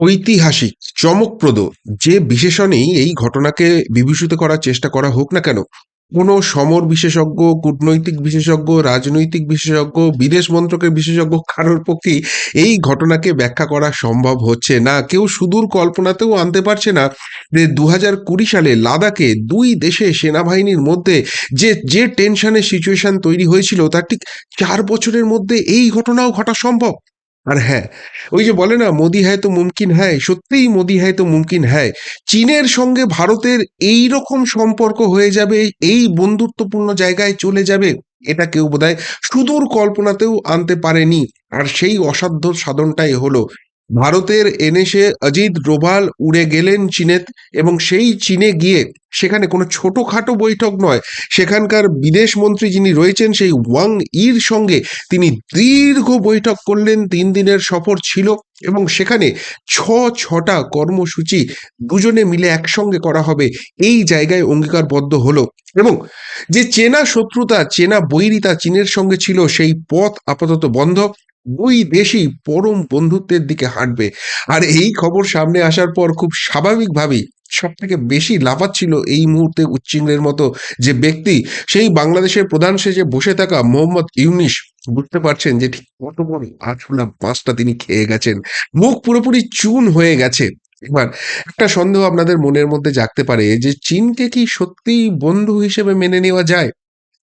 ঐতিহাসিক, চমকপ্রদ যে বিশেষণেই এই ঘটনাকে বিভূষিত করার চেষ্টা করা হোক না কেন, কোনো সমর বিশেষজ্ঞ, কূটনৈতিক বিশেষজ্ঞ, রাজনৈতিক বিশেষজ্ঞ, বিদেশ মন্ত্রকের বিশেষজ্ঞ কারোর পক্ষেই এই ঘটনাকে ব্যাখ্যা করা সম্ভব হচ্ছে না। কেউ সুদূর কল্পনাতেও আনতে পারছে না যে দু কুড়ি সালে লাদাখে দুই দেশে সেনাবাহিনীর মধ্যে যে যে টেনশনের সিচুয়েশন তৈরি হয়েছিল, তার ঠিক চার বছরের মধ্যে এই ঘটনাও ঘটা সম্ভব। আর হ্যাঁ ওই যে বলে না, মোদি হ্যায় তো মুমকিন হ্যায় সত্যিই মোদি হ্যায় তো মুমকিন হ্যায়। চীনের সঙ্গে ভারতের এই রকম সম্পর্ক হয়ে যাবে, এই বন্ধুত্বপূর্ণ জায়গায় চলে যাবে, এটা কেউ বোধ হয় সুদূর কল্পনাতেও আনতে পারেনি। আর সেই অসাধ্য সাধনটাই হলো ভারতের এনএসএ অজিত ডোভাল উড়ে গেলেন চীনে এবং সেই চীনে গিয়ে সেখানে কোনো ছোটোখাটো বৈঠক নয়। সেখানকার বিদেশ মন্ত্রী যিনি রয়েছেন সেই ওয়াং ইর সঙ্গে তিনি দীর্ঘ বৈঠক করলেন, তিন দিনের সফর ছিল এবং সেখানে ছ ছটা কর্মসূচি দুজনে মিলে একসঙ্গে করা হবে। এই জায়গায় অঙ্গীকারবদ্ধ হলো এবং যে চেনা শত্রুতা, চেনা বৈরিতা চীনের সঙ্গে ছিল সেই পথ আপাতত বন্ধ। দুই দেশই পরম বন্ধুত্বের দিকে হাঁটবে। আর এই খবর সামনে আসার পর খুব স্বাভাবিকভাবেই সব থেকে বেশি লাফাচ্ছিল এই মুহূর্তে উচ্চিংড়ের মতো যে ব্যক্তি, সেই বাংলাদেশের প্রধান সেজে বসে থাকা মোহাম্মদ ইউনিস। বুঝতে পারছেন যে ঠিক কত বড় আটফুলা পাঁচটা তিনি খেয়ে গেছেন। মুখ পুরোপুরি চুন হয়ে গেছে। এবার একটা সন্দেহ আপনাদের মনের মধ্যে জাগতে পারে যে চীনকে কি সত্যিই বন্ধু হিসেবে মেনে নেওয়া যায়?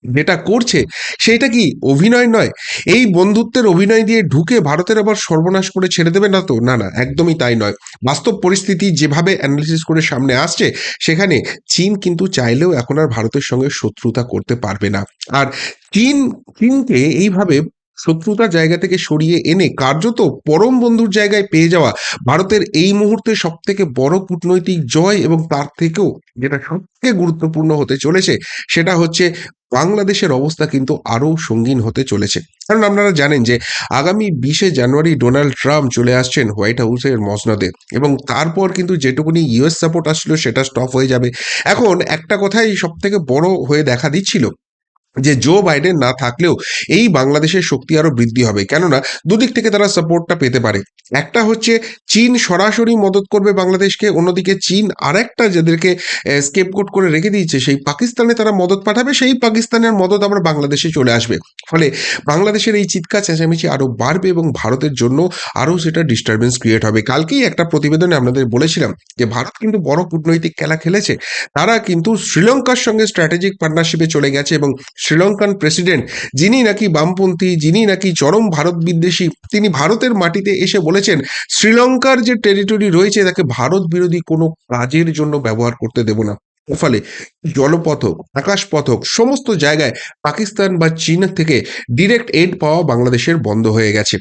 যেটা করছে সেটা কি অভিনয় নয়? এই বন্ধুত্বের অভিনয় দিয়ে ঢুকে ভারতের আবার সর্বনাশ করে ছেড়ে দেবে না তো? না না, একদমই তাই নয়। বাস্তব পরিস্থিতি যেভাবে অ্যানালিসিস করে সামনে আসছে, সেখানে চীন কিন্তু চাইলেও এখন আর ভারতের সঙ্গে শত্রুতা করতে পারবে না। আর চীন, চীনকে এইভাবে শত্রুতার জায়গা থেকে সরিয়ে এনে কার্যত পরম বন্ধুর জায়গায় পেয়ে যাওয়া ভারতের এই মুহূর্তে সব থেকে বড় কূটনৈতিক জয় এবং তার থেকেও যেটা সবথেকে গুরুত্বপূর্ণ হতে চলেছে, সেটা হচ্ছে বাংলাদেশের অবস্থা কিন্তু আরও সঙ্গীন হতে চলেছে। কারণ আপনারা জানেন যে, আগামী বিশে জানুয়ারি ডোনাল্ড ট্রাম্প চলে আসছেন হোয়াইট হাউসের মসনদে এবং তারপর কিন্তু যেটুকুনি ইউএস সাপোর্ট আসছিল সেটা স্টপ হয়ে যাবে। এখন একটা কথাই সব থেকে বড় হয়ে দেখা দিচ্ছিল যে জো বাইডেন না থাকলেও এই বাংলাদেশের শক্তি আরও বৃদ্ধি হবে। কেননা, দুদিক থেকে তারা সাপোর্টটা পেতে পারে। একটা হচ্ছে, চীন সরাসরি মদত করবে বাংলাদেশকে, অন্যদিকে চীন আরেকটা যাদেরকে স্কেপকোট করে রেখে দিয়েছে, সেই পাকিস্তানে তারা মদত পাঠাবে, সেই পাকিস্তানের মদত আবার বাংলাদেশে চলে আসবে। ফলে বাংলাদেশের এই চিৎকার, চেঁচামেচি আরও বাড়বে এবং ভারতের জন্য আরও সেটা ডিস্টারবেন্স ক্রিয়েট হবে। কালকেই একটা প্রতিবেদনে আপনাদের বলেছিলাম যে, ভারত কিন্তু বড় কূটনৈতিক খেলা খেলেছে। তারা কিন্তু শ্রীলঙ্কার সঙ্গে স্ট্র্যাটেজিক পার্টনারশিপে চলে গেছে এবং শ্রীলঙ্কান প্রেসিডেন্ট যিনি নাকি বামপন্থী, যিনি নাকি চরম ভারত বিদ্বেষী, তিনি ভারতের মাটিতে এসে বলেছেন, শ্রীলঙ্কার যে টেরিটরি রয়েছে, তাকে ভারত বিরোধী কোনো কাজের জন্য ব্যবহার করতে দেব না। ফলে জলপথক আকাশপথক সমস্ত জায়গায় পাকিস্তান বা চীন থেকে ডিরেক্ট এড পাওয়া বাংলাদেশের বন্ধ হয়ে গেছে।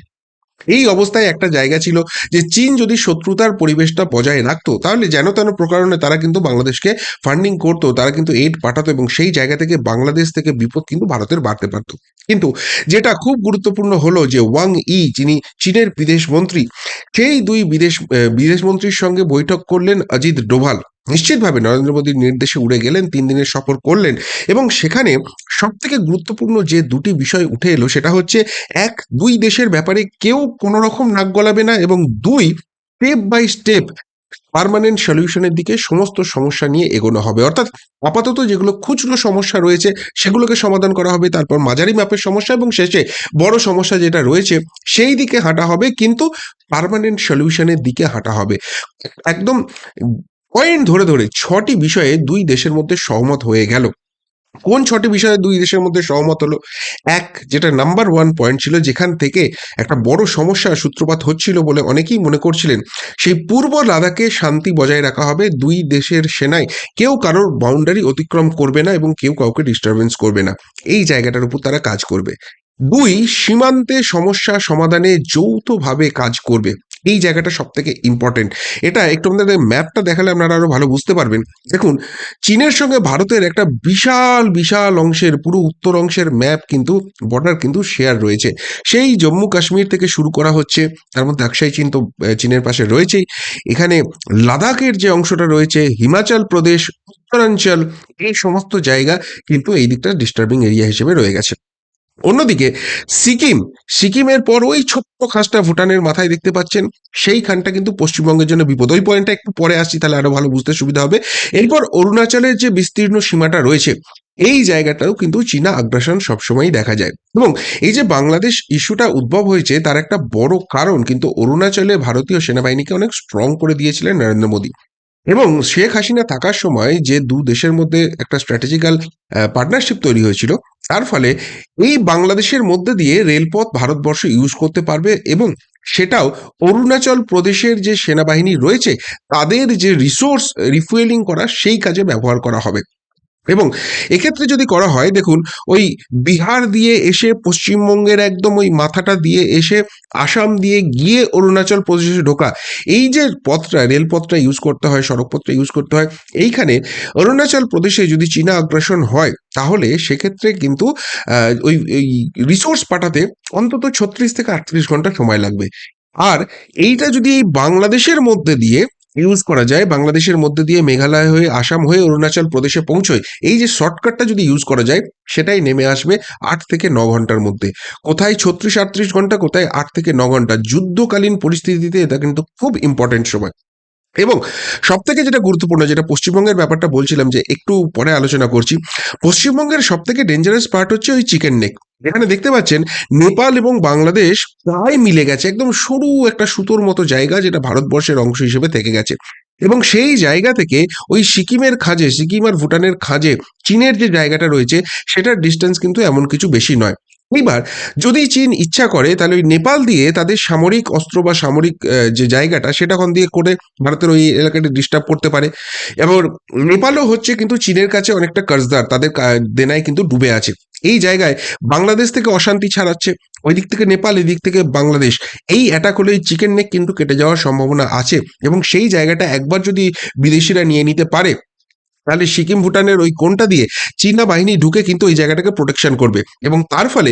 এই অবস্থায় একটা জায়গা ছিল যে চীন যদি শত্রুতার পরিবেশটা বজায় রাখতো, তাহলে যেন তেন প্রকারণে তারা কিন্তু বাংলাদেশকে ফান্ডিং করতো, তারা কিন্তু এইড পাঠাতো এবং সেই জায়গা থেকে বাংলাদেশ থেকে বিপদ কিন্তু ভারতের বাড়তে পারত। কিন্তু যেটা খুব গুরুত্বপূর্ণ হলো যে ওয়াং ই যিনি চীনের বিদেশ মন্ত্রী, সেই দুই বিদেশ বিদেশ মন্ত্রীর সঙ্গে বৈঠক করলেন অজিত ডোভাল। নিশ্চিতভাবে নরেন্দ্র মোদীর নির্দেশে উড়ে গেলেন, তিন দিনের সফর করলেন এবং সেখানে সব থেকে গুরুত্বপূর্ণ যে দুটি বিষয় উঠে এলো সেটা হচ্ছে, এক, দুই দেশের ব্যাপারে কেউ কোনো রকম নাক গলাবে না এবং দুই স্টেপ বাই স্টেপ পারমানেন্ট সলিউশনের দিকে সমস্ত সমস্যা নিয়ে এগোনো হবে। অর্থাৎ আপাতত যেগুলো খুচরো সমস্যা রয়েছে, সেগুলোকে সমাধান করা হবে, তারপর মাঝারি মাপের সমস্যা এবং শেষে বড় সমস্যা যেটা রয়েছে, সেই দিকে হাঁটা হবে, কিন্তু পারমানেন্ট সলিউশনের দিকে হাঁটা হবে। একদম পয়েন্ট ধরে ধরে ছটি বিষয়ে দুই দেশের মধ্যে সহমত হয়ে গেল। কোন ছটি বিষয়ে দুই দেশের মধ্যে সহমত হলো? এক, যেটা নাম্বার ওয়ান পয়েন্ট ছিল, যেখান থেকে একটা বড় সমস্যা সূত্রপাত হচ্ছিল বলে অনেকেই মনে করছিলেন। সেই পূর্ব লাদাখে শান্তি বজায় রাখা হবে। দুই দেশের সেনায় কেউ কারোর বাউন্ডারি অতিক্রম করবে না এবং কেউ কাউকে ডিস্টারবেন্স করবে না। এই জায়গাটার উপর তারা কাজ করবে। দুই, সীমান্তে সমস্যা সমাধানে যৌথভাবে কাজ করবে। এই জায়গাটা সব থেকে ইম্পর্টেন্ট এটা একটু আমাদের ম্যাপটা দেখালে আপনারা আরও ভালো বুঝতে পারবেন। দেখুন, চীনের সঙ্গে ভারতের একটা বিশাল বিশাল অংশের, পুরো উত্তর অংশের ম্যাপ কিন্তু বর্ডার কিন্তু শেয়ার রয়েছে। সেই জম্মু কাশ্মীর থেকে শুরু করা হচ্ছে, তার মধ্যে আকসাই চীন তো চীনের পাশে রয়েছেই। এখানে লাদাখের যে অংশটা রয়েছে, হিমাচল প্রদেশ, উত্তরাঞ্চল, এই সমস্ত জায়গা কিন্তু এই দিকটা ডিস্টার্বিং এরিয়া হিসেবে রয়ে গেছে। অন্যদিকে, সিকিম, সিকিমের পর ওই ছোট্ট খাসটা ভুটানের মাথায় দেখতে পাচ্ছেন। সেইখানটা কিন্তু পশ্চিমবঙ্গের জন্য বিপদ। ওই পয়েন্টটা একটু পরে আসছি, তাহলে আরও ভালো বুঝতে সুবিধা হবে। এরপর অরুণাচলের যে বিস্তীর্ণ সীমাটা রয়েছে, এই জায়গাটাও কিন্তু চীনা আগ্রাসন সবসময়ই দেখা যায়। এবং এই যে বাংলাদেশ ইস্যুটা উদ্ভব হয়েছে, তার একটা বড় কারণ কিন্তু অরুণাচলে ভারতীয় সেনাবাহিনীকে অনেক স্ট্রং করে দিয়েছিলেন নরেন্দ্র মোদী। এবং শেখ হাসিনা থাকার সময় যে দু দেশের মধ্যে একটা স্ট্র্যাটেজিক্যাল পার্টনারশিপ তৈরি হয়েছিল, তার ফলে এই বাংলাদেশের মধ্যে দিয়ে রেলপথ ভারতবর্ষ ইউজ করতে পারবে এবং সেটাও অরুণাচল প্রদেশের যে সেনাবাহিনী রয়েছে, তাদের যে রিসোর্স রিফুয়েলিং করা, সেই কাজে ব্যবহার করা হবে। এবং এক্ষেত্রে যদি করা হয়, দেখুন, ওই বিহার দিয়ে এসে পশ্চিমবঙ্গের একদম ওই মাথাটা দিয়ে এসে আসাম দিয়ে গিয়ে অরুণাচল প্রদেশে ঢোকা, এই যে পথটা, রেলপথটা ইউজ করতে হয়, সড়কপথটা ইউজ করতে হয়, এইখানে অরুণাচল প্রদেশে যদি চীনা আগ্রাসন হয়, তাহলে সেক্ষেত্রে কিন্তু ওই ওই রিসোর্স পাঠাতে অন্তত ছত্রিশ থেকে আটত্রিশ ঘণ্টা সময় লাগবে। আর এইটা যদি এই বাংলাদেশের মধ্যে দিয়ে ইউজ করা যায়, বাংলাদেশের মধ্যে দিয়ে মেঘালয় হয়ে, আসাম হয়ে, অরুণাচল প্রদেশে পৌঁছয়, এই যে শর্টকাটটা যদি ইউজ করা যায়, সেটাই নেমে আসবে আট থেকে ন ঘণ্টার মধ্যে। কোথায় ছত্রিশ, আটত্রিশ ঘণ্টা, কোথায় আট থেকে ন ঘণ্টা? যুদ্ধকালীন পরিস্থিতিতে এটা কিন্তু খুব ইম্পর্টেন্ট সময়। এবং সব থেকে যেটা গুরুত্বপূর্ণ, যেটা পশ্চিমবঙ্গের ব্যাপারটা বলছিলাম যে, একটু পরে আলোচনা করছি, পশ্চিমবঙ্গের সব থেকে ডেঞ্জারাস পার্ট হচ্ছে ওই চিকেন নেক এখানে দেখতে পাচ্ছেন নেপাল এবং বাংলাদেশ প্রায় মিলে গেছে, একদম সরু একটা সুতোর মতো জায়গা যেটা ভারতবর্ষের অংশ হিসেবে থেকে গেছে। এবং সেই জায়গা থেকে ওই সিকিমের খাজে, সিকিম আর ভুটানের খাজে, চীনের যে জায়গাটা রয়েছে, সেটার ডিস্টেন্স কিন্তু এমন কিছু বেশি নয়। এইবার যদি চীন ইচ্ছা করে, তাহলে ওই নেপাল দিয়ে তাদের সামরিক অস্ত্র বা সামরিক যে জায়গাটা সেটাখন দিয়ে করে ভারতের ওই এলাকাটি ডিস্টার্ব করতে পারে। এবং নেপালও হচ্ছে কিন্তু চীনের কাছে অনেকটা কর্জদার তাদের দেনায় কিন্তু ডুবে আছে। এই জায়গায় বাংলাদেশ থেকে অশান্তি ছাড়াচ্ছে ওই দিক থেকে নেপাল, এদিক থেকে বাংলাদেশ। এই অ্যাটাক হলে চিকেন নেক কিন্তু কেটে যাওয়ার সম্ভাবনা আছে এবং সেই জায়গাটা একবার যদি বিদেশিরা নিয়ে নিতে পারে তাহলে সিকিম, ভুটানের ওই কোনটা দিয়ে চীনা বাহিনী ঢুকে কিন্তু ওই জায়গাটাকে প্রোটেকশন করবে। এবং তার ফলে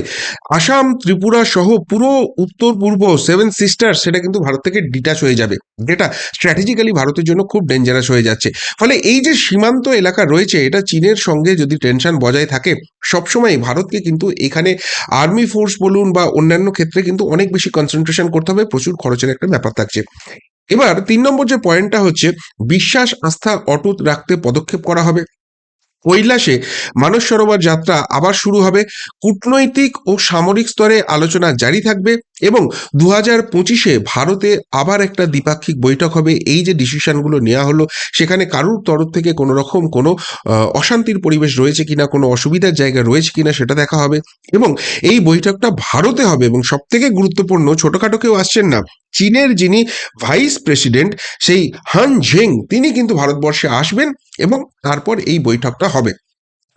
আসাম, ত্রিপুরা সহ পুরো উত্তর, পূর্ব সেভেন সিস্টার সেটা কিন্তু ভারত থেকে ডিটাচ হয়ে যাবে। যেটা স্ট্র্যাটেজিক্যালি ভারতের জন্য খুব ডেঞ্জারাস হয়ে যাচ্ছে। ফলে এই যে সীমান্ত এলাকা রয়েছে, এটা চীনের সঙ্গে যদি টেনশন বজায় থাকে, সবসময় ভারতকে কিন্তু এখানে আর্মি ফোর্স বলুন বা অন্যান্য ক্ষেত্রে কিন্তু অনেক বেশি কনসেন্ট্রেশন করতে হবে। প্রচুর খরচের একটা ব্যাপার থাকছে। এবার তিন নম্বর যে পয়েন্টটা হচ্ছে বিশ্বাস আস্থা অটুট রাখতে পদক্ষেপ করা হবে। কৈলাসে মানস সরোবর যাত্রা আবার শুরু হবে। কূটনৈতিক ও সামরিক স্তরে আলোচনা জারি থাকবে এবং দু হাজার পঁচিশে ভারতে আবার একটা দ্বিপাক্ষিক বৈঠক হবে। এই যে ডিসিশনগুলো নেওয়া হলো, সেখানে কারুর তরফ থেকে কোনো রকম কোনো অশান্তির পরিবেশ রয়েছে কিনা, কোনো অসুবিধার জায়গা রয়েছে কিনা সেটা দেখা হবে। এবং এই বৈঠকটা ভারতে হবে এবং সব থেকে গুরুত্বপূর্ণ, ছোটোখাটো কেউ আসছেন না। চীনের যিনি ভাইস প্রেসিডেন্ট, সেই হান ঝেং, তিনি কিন্তু ভারতবর্ষে আসবেন এবং তারপর এই বৈঠকটা হবে।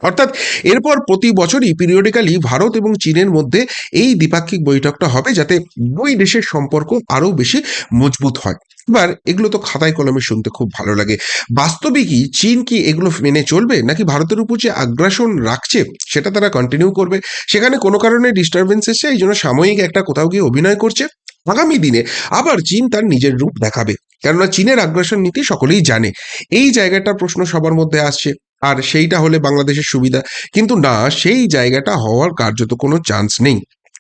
অর্থাৎ এরপর প্রতি বছরই পিরিয়ডিক্যালি ভারত এবং চীনের মধ্যে এই দ্বিপাক্ষিক বৈঠকটা হবে যাতে দুই দেশের সম্পর্ক আরও বেশি মজবুত হয়। এবার এগুলো তো খাতায় কলমে শুনতে খুব ভালো লাগে। বাস্তবে কি চীন কি এগুলো মেনে চলবে নাকি ভারতের উপর যে আগ্রাসন রাখছে সেটা তারা কন্টিনিউ করবে? সেখানে কোনো কারণে ডিস্টারবেন্স এসছে, এই জন্য সাময়িক একটা কোথাও গিয়ে অভিনয় করছে। আগামী দিনে আবার চীন তার নিজের রূপ দেখাবে। কেননা চীনের আগ্রাসন নীতি সকলেই জানে। এই জায়গাটার প্রশ্ন সবার মধ্যে আসছে। আর সেইটা হলে বাংলাদেশের সুবিধা। কিন্তু না, সেই জায়গাটা হওয়ার কার্যত কোনো চান্স নেই।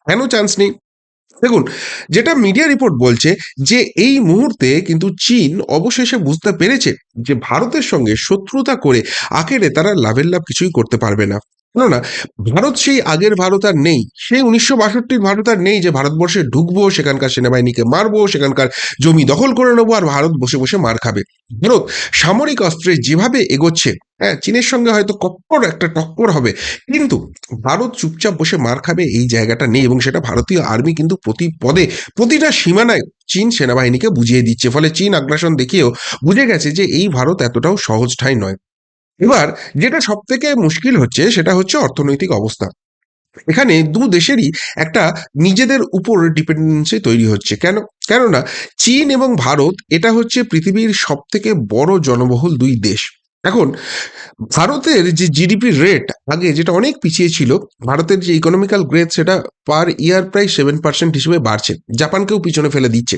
কেন চান্স নেই? দেখুন, যেটা মিডিয়া রিপোর্ট বলছে যে এই মুহূর্তে কিন্তু চীন অবশেষে বুঝতে পেরেছে যে ভারতের সঙ্গে শত্রুতা করে আখেরে তারা লাভের লাভ কিছুই করতে পারবে না। কেননা ভারত সেই আগের ভারত আর নেই। সেই উনিশশো বাষট্টির ভারত আর নেই যে ভারতবর্ষে ঢুকবো, সেখানকার সেনাবাহিনীকে মারবো, সেখানকার জমি দখল করে নেব আর ভারত বসে বসে মার খাবে। ভারত সামরিক অস্ত্রে যেভাবে এগোচ্ছে হ্যাঁ চীনের সঙ্গে হয়তো কট্টর একটা টক্কর হবে, কিন্তু ভারত চুপচাপ বসে মার খাবে এই জায়গাটা নেই এবং সেটা ভারতীয় আর্মি কিন্তু প্রতি পদে, প্রতিটা সীমানায় চীন সেনাবাহিনীকে বুঝিয়ে দিচ্ছে। ফলে চীন আগ্রাসন দেখিয়েও বুঝে গেছে যে এই ভারত এতটাও সহজ ঠাঁই নয়। এবার যেটা সব থেকে মুশকিল হচ্ছে সেটা হচ্ছে অর্থনৈতিক অবস্থা। এখানে দু দেশেরই একটা নিজেদের উপর ডিপেন্ডেন্সি তৈরি হচ্ছে। কেন? কেননা চীন এবং ভারত এটা হচ্ছে পৃথিবীর সব থেকে বড় জনবহুল দুই দেশ। এখন ভারতের যে জিডিপি রেট আগে যেটা অনেক পিছিয়ে ছিল, ভারতের যে ইকোনমিক্যাল গ্রেথ সেটা পার ইয়ার প্রায় সেভেন পার্সেন্ট হিসেবে বাড়ছে। জাপানকেও পিছনে ফেলে দিচ্ছে।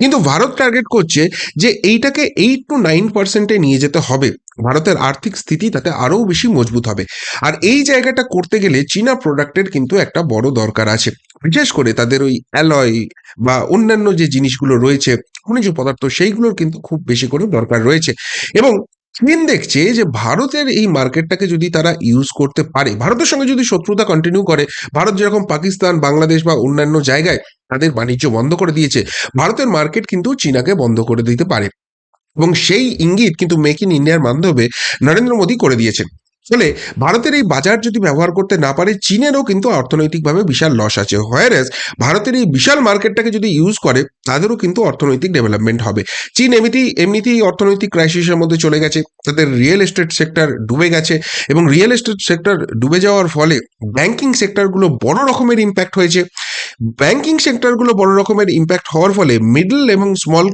কিন্তু ভারত টার্গেট করছে যে এইটাকে এইট টু নাইন পার্সেন্টে নিয়ে যেতে হবে। ভারতের আর্থিক স্থিতি তাতে আরও বেশি মজবুত হবে। আর এই জায়গাটা করতে গেলে চীনা প্রোডাক্টের কিন্তু একটা বড় দরকার আছে। বিশেষ করে তাদের ওই অ্যালয় বা অন্যান্য যে জিনিসগুলো রয়েছে, খনিজ পদার্থ, সেইগুলোর কিন্তু খুব বেশি করে দরকার রয়েছে। এবং চীন দেখছে যে ভারতের এই মার্কেটটাকে যদি তারা ইউজ করতে পারে, ভারতের সঙ্গে যদি শত্রুতা কন্টিনিউ করে, ভারত যেরকম পাকিস্তান, বাংলাদেশ বা অন্যান্য জায়গায় তাদের বাণিজ্য বন্ধ করে দিয়েছে, ভারতের মার্কেট কিন্তু চীনাকে বন্ধ করে দিতে পারে। এবং সেই ইঙ্গিত কিন্তু মেক ইন ইন্ডিয়ার মাধ্যমে নরেন্দ্র মোদী করে দিয়েছেন। ফলে ভারতের এই বাজার যদি ব্যবহার করতে না পারে, চীনেরও কিন্তু অর্থনৈতিকভাবে বিশাল লস আছে। হোয়ারেস ভারতের এই বিশাল মার্কেটটাকে যদি ইউজ করে, তাদেরও কিন্তু অর্থনৈতিক ডেভেলপমেন্ট হবে। চীন এমনিতেই এমনিতেই অর্থনৈতিক ক্রাইসিসের মধ্যে চলে গেছে। তাদের রিয়েল এস্টেট সেক্টর ডুবে গেছে এবং রিয়েল এস্টেট সেক্টর ডুবে যাওয়ার ফলে ব্যাংকিং সেক্টরগুলো বড় রকমের ইম্প্যাক্ট হয়েছে। ব্যাংকিং সেক্টরগুলো বড় রকমের ইম্প্যাক্ট হওয়ার ফলে মিডল এবং স্মল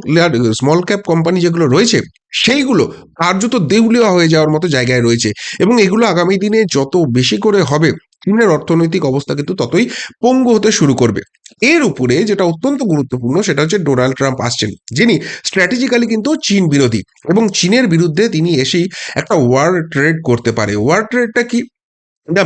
স্মল ক্যাপ কোম্পানি যেগুলো রয়েছে, সেইগুলো কার্যত দেউলিয়া হয়ে যাওয়ার মতো জায়গায় রয়েছে। এবং এগুলো আগামী দিনে যত বেশি করে হবে, চীনের অর্থনৈতিক অবস্থা কিন্তু ততই পঙ্গু হতে শুরু করবে। এর উপরে যেটা অত্যন্ত গুরুত্বপূর্ণ, সেটা হচ্ছে ডোনাল্ড ট্রাম্প আসছেন, যিনি স্ট্র্যাটেজিক্যালি কিন্তু চীন বিরোধী। এবং চীনের বিরুদ্ধে তিনি এসেই একটা ওয়ার ট্রেড করতে পারে। ওয়ার ট্রেডটা কি?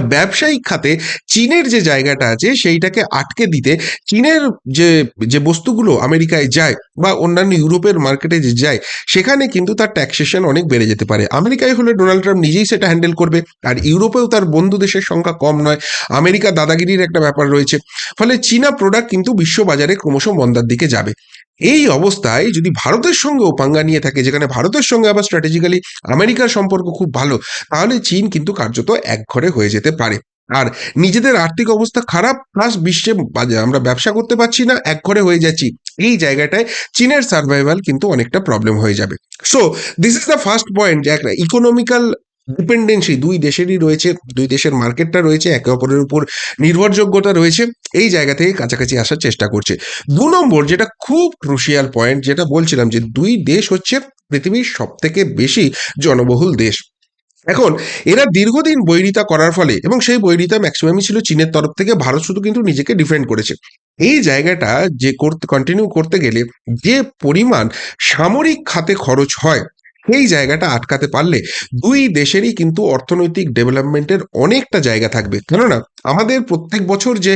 ব্যবসায়িক খাতে চীনের যে জায়গাটা আছে সেইটাকে আটকে দিতে চীনের যে যে বস্তুগুলো আমেরিকায় যায় বা অন্যান্য ইউরোপের মার্কেটে যে যায়, সেখানে কিন্তু তার ট্যাক্সেশন অনেক বেড়ে যেতে পারে। আমেরিকায় হলে ডোনাল্ড ট্রাম্প নিজেই সেটা হ্যান্ডেল করবে আর ইউরোপেও তার বন্ধু দেশের সংখ্যা কম নয়। আমেরিকা দাদাগিরির একটা ব্যাপার রয়েছে। ফলে চীনা প্রোডাক্ট কিন্তু বিশ্ববাজারে ক্রমশ মন্দার দিকে যাবে। এই অবস্থায় যদি ভারতের সঙ্গেও পাঙ্গা নিয়ে থাকে, যেখানে ভারতের সঙ্গে আবার স্ট্র্যাটেজিক্যালি আমেরিকার সম্পর্ক খুব ভালো, তাহলে চীন কিন্তু কার্যত একঘরে হয়ে যেতে পারে। আর নিজেদের আর্থিক অবস্থা খারাপ প্লাস বিশ্বে আমরা ব্যবসা করতে পারছি না একঘরে হয়ে যাচ্ছি। এই জায়গাটায় চীনের সার্ভাইভাল কিন্তু অনেকটা প্রবলেম হয়ে যাবে। So this is the first point যে একটা ইকোনমিক্যাল ডিপেন্ডেন্সি দুই দেশেরই রয়েছে, দুই দেশের মার্কেটটা রয়েছে, একে অপরের উপর নির্ভরযোগ্যতা রয়েছে, এই জায়গা থেকে কাছাকাছি আসার চেষ্টা করছে। দু নম্বর যেটা খুব ক্রুশিয়াল পয়েন্ট যেটা বলছিলাম যে দুই দেশ হচ্ছে পৃথিবীর সব থেকে বেশি জনবহুল দেশ। এখন, এরা দীর্ঘদিন বৈরিতা করার ফলে এবং সেই বৈরিতা ম্যাক্সিমামই ছিল চীনের তরফ থেকে, ভারত শুধু কিন্তু নিজেকে ডিফেন্ড করেছে। এই জায়গাটা যে করতে কন্টিনিউ করতে গেলে যে পরিমাণ সামরিক খাতে খরচ হয় সেই জায়গাটা আটকাতে পারলে দুই দেশেরই কিন্তু অর্থনৈতিক ডেভেলপমেন্টের অনেকটা জায়গা থাকবে। কেননা, আমাদের প্রত্যেক বছর যে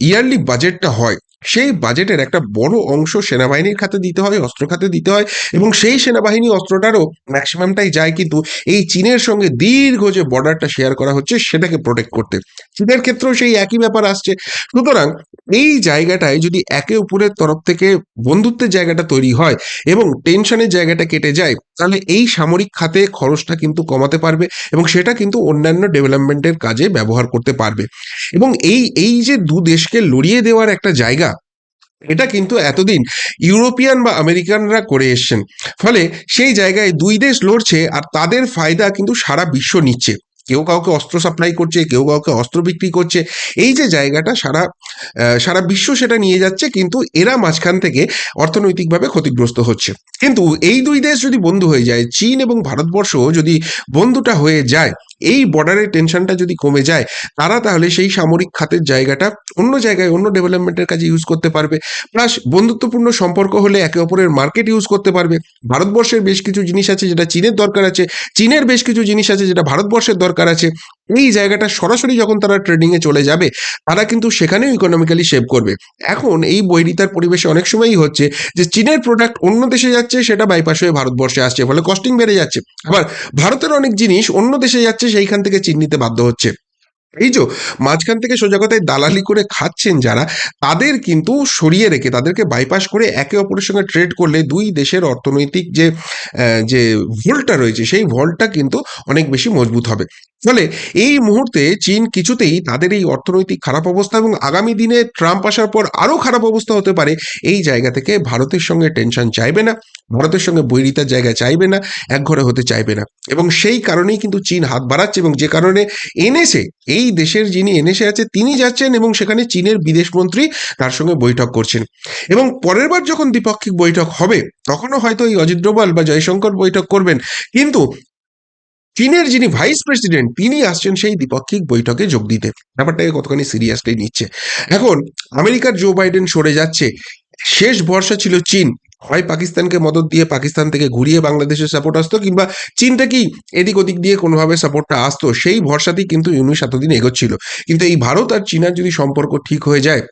ইয়ারলি বাজেটটা হয় সেই বাজেটের একটা বড় অংশ সেনাবাহিনীর খাতে দিতে হয়, অস্ত্র খাতে দিতে হয় এবং সেই সেনাবাহিনী অস্ত্রটারও ম্যাক্সিমামটাই যায় কিন্তু এই চীনের সঙ্গে দীর্ঘ যে বর্ডারটা শেয়ার করা হচ্ছে সেটাকে প্রোটেক্ট করতে। চীনের ক্ষেত্রেও সেই একই ব্যাপার আসছে। সুতরাং এই জায়গাটায় যদি একে অপরের তরফ থেকে বন্ধুত্বের জায়গাটা তৈরি হয় এবং টেনশনের জায়গাটা কেটে যায়, তাহলে এই সামরিক খাতে খরচটা কিন্তু কমাতে পারবে এবং সেটা কিন্তু অন্যান্য ডেভেলপমেন্টের কাজে ব্যবহার করতে পারবে। এবং এই এই যে দু দেশকে লড়িয়ে দেওয়ার একটা জায়গা এটা কিন্তু এতদিন ইউরোপিয়ান বা আমেরিকানরা করে এসছেন। ফলে সেই জায়গায় দুই দেশ লড়ছে আর তাদের ফায়দা কিন্তু সারা বিশ্ব নিচ্ছে। কেউ কাউকে অস্ত্র সাপ্লাই করছে, কেউ কাউকে অস্ত্র বিক্রি করছে। এই যে জায়গাটা সারা সারা বিশ্ব সেটা নিয়ে যাচ্ছে কিন্তু এরা মাঝখান থেকে অর্থনৈতিকভাবে ক্ষতিগ্রস্ত হচ্ছে। কিন্তু এই দুই দেশ যদি বন্ধু হয়ে যায়, চীন এবং ভারতবর্ষ যদি বন্ধুটা হয়ে যায় এই বর্ডারের টেনশনটা যদি কমে যায়, তারা তাহলে সেই সামরিক খাতের জায়গাটা অন্য জায়গায়, অন্য ডেভেলপমেন্টের কাজে ইউজ করতে পারবে। প্লাস বন্ধুত্বপূর্ণ সম্পর্ক হলে একে অপরের মার্কেট ইউজ করতে পারবে। ভারতবর্ষের বেশ কিছু জিনিস আছে যেটা চীনের দরকার আছে। চীনের বেশ কিছু জিনিস আছে যেটা ভারতবর্ষের দরকার আছে। এই জায়গাটা সরাসরি যখন তারা ট্রেডিংয়ে চলে যাবে, তারা কিন্তু সেখানেও ইকোনমিক্যালি সেভ করবে। এখন এই বৈরিতার পরিবেশে অনেক সময়ই হচ্ছে যে, চীনের প্রোডাক্ট অন্য দেশে যাচ্ছে, সেটা বাইপাস হয়ে ভারতবর্ষে আসছে, ফলে কস্টিং বেড়ে যাচ্ছে। আবার ভারতের অনেক জিনিস অন্য দেশে যাচ্ছে, সেইখান থেকে চীন নিতে বাধ্য হচ্ছে। এই যে, মাঝখান থেকে সোজা কথায় দালালি করে খাচ্ছেন যারা, তাদের কিন্তু সরিয়ে রেখে, তাদেরকে বাইপাস করে একে অপরের সঙ্গে ট্রেড করলে দুই দেশের অর্থনৈতিক যে যে ভোল্টটা রয়েছে, সেই ভোল্টটা কিন্তু অনেক বেশি মজবুত হবে। ফলে এই মুহূর্তে চীন কিছুতেই তাদের এই অর্থনৈতিক খারাপ অবস্থা এবং আগামী দিনে ট্রাম্প আসার পর আরও খারাপ অবস্থা হতে পারে এই জায়গা থেকে ভারতের সঙ্গে টেনশন চাইবে না, ভারতের সঙ্গে বৈরিতার জায়গা চাইবে না একঘরে হতে চাইবে না। এবং সেই কারণেই কিন্তু চীন হাত বাড়াচ্ছে এবং যে কারণে এনেসে এই দেশের যিনি এনেসে আছে তিনি যাচ্ছেন এবং সেখানে চীনের বিদেশ মন্ত্রী তার সঙ্গে বৈঠক করছেন। এবং পরের বার যখন দ্বিপাক্ষিক বৈঠক হবে, তখনও হয়তো এই অজিত ডোভাল বা জয়শঙ্কর বৈঠক করবেন। কিন্তু চীনের যিনি ভাইস প্রেসিডেন্ট, তিনি আসছেন সেই দ্বিপাক্ষিক বৈঠকে যোগ দিতে। ব্যাপারটাকে কতখানি সিরিয়াসলি নিচ্ছে। এখন, আমেরিকার জো বাইডেন সরে যাচ্ছে। শেষ ভরসা ছিল চীন। হয় পাকিস্তানকে মদত দিয়ে পাকিস্তান থেকে ঘুরিয়ে বাংলাদেশের সাপোর্ট আসতো, কিংবা চীনটা কি এদিক ওদিক দিয়ে কোনোভাবে সাপোর্টটা আসতো, সেই ভরসাতেই কিন্তু ইউনুস এতদিন এগোচ্ছিল। কিন্তু এই ভারত আর চীনার যদি সম্পর্ক ঠিক হয়ে যায়,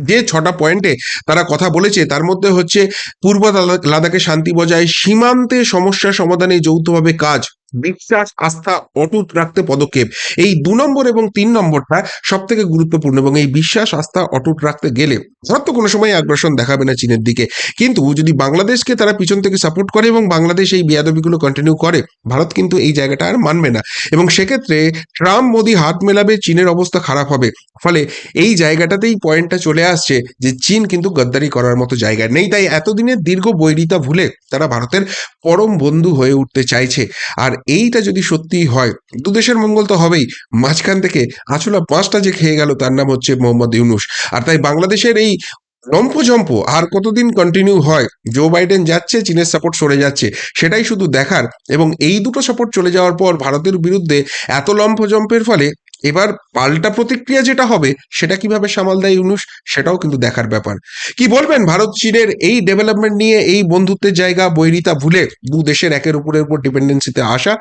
যে ছটা পয়েন্টে তারা কথা বলেছে, তার মধ্যে হচ্ছে পূর্ব লাদা- লাদাখে শান্তি বজায় সীমান্তে সমস্যা সমাধানে যৌথভাবে কাজ। বিশ্বাস, আস্থা, অটুট রাখতে পদক্ষেপ। এই দু নম্বর এবং তিন নম্বরটা সব থেকে গুরুত্বপূর্ণ এবং এই বিশ্বাস, আস্থা, অটুট রাখতে গেলে ভারত তো কোনো সময় আগ্রাসন দেখাবে না চীনের দিকে। কিন্তু যদি বাংলাদেশকে তারা পিছন থেকে সাপোর্ট করে এবং বাংলাদেশ এই বেয়াদবিগুলো কন্টিনিউ করে, ভারত কিন্তু এই জায়গাটা আর মানবে না। এবং সেক্ষেত্রে ট্রাম্প মোদি হাত মেলাবে, চীনের অবস্থা খারাপ হবে। ফলে এই জায়গাটাতেই পয়েন্টটা চলে আসছে যে চীন কিন্তু গদ্দারি করার মতো জায়গা নেই। তাই এতদিনের দীর্ঘ বৈরিতা ভুলে তারা ভারতের পরম বন্ধু হয়ে উঠতে চাইছে। আর এইটা যদি সত্যিই হয়, দু দেশের মঙ্গল তো হবেই। মাঝখান থেকে আসলে পাঁচটা যে খেয়ে গেল, তার নাম হচ্ছে মোহাম্মদ ইউনুস। আর তাই বাংলাদেশের এই লম্পঝম্প আর কতদিন কন্টিনিউ হয় জো বাইডেন যাচ্ছে, চীনের সাপোর্ট সরে যাচ্ছে, সেটাই শুধু দেখার। এবং এই দুটো সাপোর্ট চলে যাওয়ার পর ভারতের বিরুদ্ধে এত লম্পজম্পের ফলে এবার পাল্টা প্রতিক্রিয়া যেটা হবে, সেটা কীভাবে সামাল দেয় ইউনুস, সেটাও কিন্তু দেখার ব্যাপার। কি বলবেন? ভারত চীনের এই ডেভেলপমেন্ট নিয়ে এই বন্ধুত্বের জায়গা বৈরিতা ভুলে দু দেশের একের উপরের উপর ডিপেন্ডেন্সিতে আসা,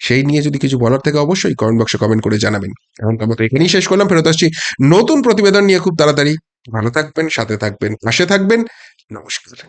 সেই নিয়ে যদি কিছু বলার থাকে অবশ্যই কমেন্ট বক্সে কমেন্ট করে জানাবেন। এখন আমরা এখানেই শেষ করলাম, ফেরত আসছি নতুন প্রতিবেদন নিয়ে খুব তাড়াতাড়ি। ভালো থাকবেন, সাথে থাকবেন, পাশে থাকবেন। নমস্কার।